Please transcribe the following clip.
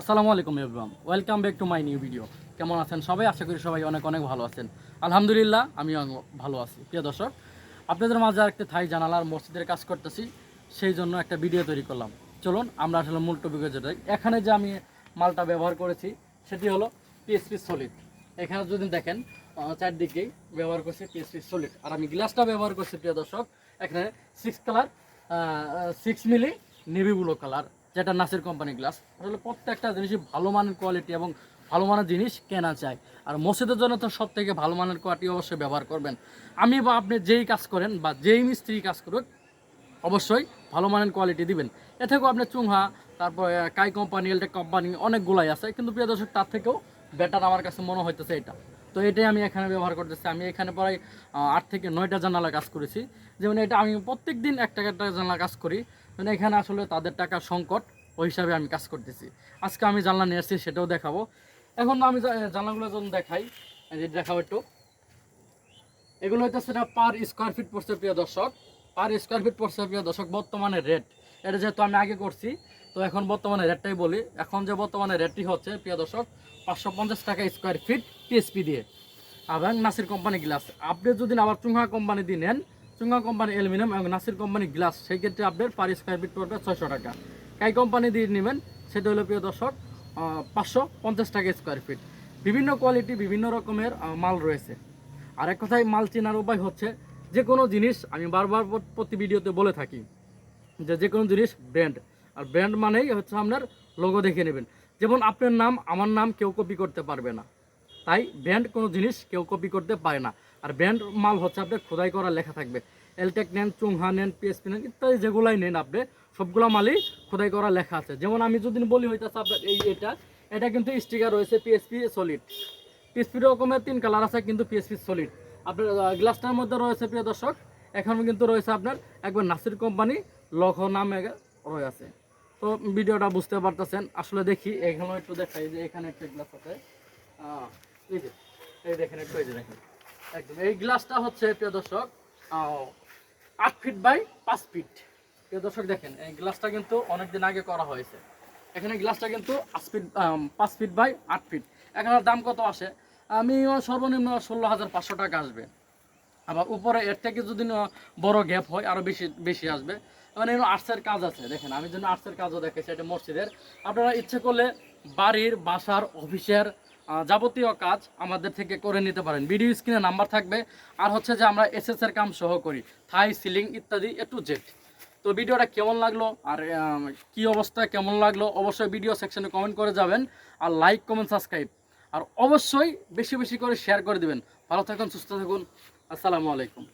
আসসালামু আলাইকুম everyone welcome back to my new video কেমন আছেন সবাই? আশা করি সবাই অনেক অনেক ভালো আছেন। আলহামদুলিল্লাহ, আমিও ভালো আছি। প্রিয় দর্শক, আপনাদের মাঝে আরেকটি থাই জানালার মসজিদের কাজ করতেছি। সেই জন্য একটা ভিডিও তৈরি করলাম। চলুন, আমরা আসলে মূল টপিকে যেটাই এখানে যে আমি মালটা ব্যবহার করেছি, সেটি হলো পিএসপি সলিড এখানে যদি দেখেন চারদিকেই ব্যবহার করছি পিএসপি সলিড আর আমি গ্লাসটা ব্যবহার করছি, প্রিয় দর্শক, এখানে six colour six milli navy blue colour যেটা নাসির কোম্পানি গ্লাস আসলে প্রত্যেকটা জিনিসই ভালো মানের কোয়ালিটি এবং ভালো মানের জিনিস কেনা চাই আর মসজিদের জন্য তো সব থেকে ভালো মানের কোয়ালিটি অবশ্যই ব্যবহার করবেন। আমি বা আপনি যেই কাজ করেন বা যেই মিস্ত্রি কাজ করুক, অবশ্যই ভালো মানের কোয়ালিটি দিবেন। এ থেকেও আপনি চুংহা তারপর কাই কোম্পানি, এলটেক কোম্পানি অনেকগুলাই আছে, কিন্তু প্রিয় দর্শক, তার থেকেও বেটার আমার কাছে মনে হইতেছে এটা। তো এটাই আমি এখানে ব্যবহার করতেছি। আমি এখানে প্রায় আট থেকে নয়টা জানালা কাজ করেছি। যেমন এটা আমি প্রত্যেক দিন একটা একটা জানলা কাজ করি। মানে এখানে আসলে তাদের টাকার সংকট, ওই হিসাবে আমি কাজ করতেছি। আজকে আমি জানলা নিয়ে এসেছি সেটাও দেখাবো। এখন আমি জানলাগুলো যখন দেখাই দেখাবো একটু। এগুলো হইতেছে না পার স্কোয়ার ফিট পড়ছে প্রিয় দর্শক। পার স্কোয়ার ফিট পড়ছে প্রিয় দর্শক বর্তমানে রেট এটা যেহেতু আমি আগে করছি তো এখন বর্তমানে রেটটাই বলি। এখন যে বর্তমানে রেটটি হচ্ছে, প্রিয় দর্শক, পাঁচশো পঞ্চাশ টাকা স্কোয়ার ফিট টিএসপি দিয়ে। এবং নাসির কোম্পানি গ্লাস আপনি যদি আবার চুঙ্গা কোম্পানি দিয়ে নেন, চুঙ্গা কোম্পানি অ্যালুমিনিয়াম এবং নাসির কোম্পানি গ্লাস সেই ক্ষেত্রে আপনার পার স্কোয়ার ফিট পড়বে ছয়শো টাকা। কাই কোম্পানি দিয়ে নেবেন, সেটা হলো, প্রিয় দর্শক পাঁচশো পঞ্চাশ টাকা স্কোয়ার ফিট বিভিন্ন কোয়ালিটি বিভিন্ন রকমের মাল রয়েছে। আর এক কথায়, মাল চেনার উপায় হচ্ছে, যে কোনো জিনিস আমি বারবার প্রত- ভিডিওতে বলে থাকি, যে যে কোনো জিনিস ব্র্যান্ড আর ব্র্যান্ড মানেই হচ্ছে আপনার লোগো দেখে নেবেন। যেমন আপনার নাম, আমার নাম কেউ কপি করতে পারবে না। তাই ব্র্যান্ড কোনো জিনিস কেউ কপি করতে পারে না। আর ব্র্যান্ড মাল হচ্ছে আপনার খোদাই করা লেখা থাকবে। এলটেক নেন চুংহা নেন পিএসপি নেন, ইত্যাদি যেগুলাই নেন আপনি, সবগুলো মালই খোদাই করা লেখা আছে। যেমন আমি যদি বলি হইতেছে আপনার এই এটা এটা কিন্তু স্টিকার রয়েছে পিএসপি সলিড পিএসপি রকমের তিন কালার আছে, কিন্তু পিএসপি সলিড আপনার গ্লাসটার মধ্যে রয়েছে, প্রিয় দর্শক এখন কিন্তু রয়েছে আপনার একবার নাসির কোম্পানি লখ নামে রয়েছে। তো ভিডিওটা বুঝতে পারতেছেন। আসলে দেখি এখানে একটু দেখাই যে এখানে একটা গ্লাস আছে। এই যে, এই দেখেন একটু, এই যে দেখেন। একদম, এই গ্লাসটা হচ্ছে, প্রিয় দর্শক আট ফিট বাই পাঁচ ফিট প্রিয় দর্শক, দেখেন, এই গ্লাসটা কিন্তু অনেকদিন আগে করা হয়েছে। এখানে গ্লাসটা কিন্তু আট ফিট পাঁচ ফিট বাই আট ফিট এখানে দাম কত আসে? আমি সর্বনিম্ন ষোলো হাজার পাঁচশো টাকা আসবে। আবার উপরে এর থেকে যদি বড় গ্যাপ হয়, আরও বেশি বেশি আসবে। মানে এর আর্টসের কাজ আছে, দেখেন, আমি যেন আর্টসের কাজও দেখেছি এটা মসজিদের। আপনারা ইচ্ছে করলে বাড়ির, বাসার, অফিসের যাবতীয় কাজ আমাদের থেকে করে নিতে পারেন। ভিডিও স্ক্রিনে নাম্বার থাকবে, আর হচ্ছে যে আমরা এসএস এর কাম সহ করি, থাই, সিলিং ইত্যাদি এ টু জেড। তো ভিডিওটা কেমন লাগল, আর কি অবস্থা, কেমন লাগল, অবশ্যই ভিডিও সেকশনে কমেন্ট করে যাবেন, আর লাইক, কমেন্ট, সাবস্ক্রাইব। আর অবশ্যই বেশি বেশি করে শেয়ার করে দিবেন। ভালো থাকুন, সুস্থ থাকুন। আসসালামু আলাইকুম।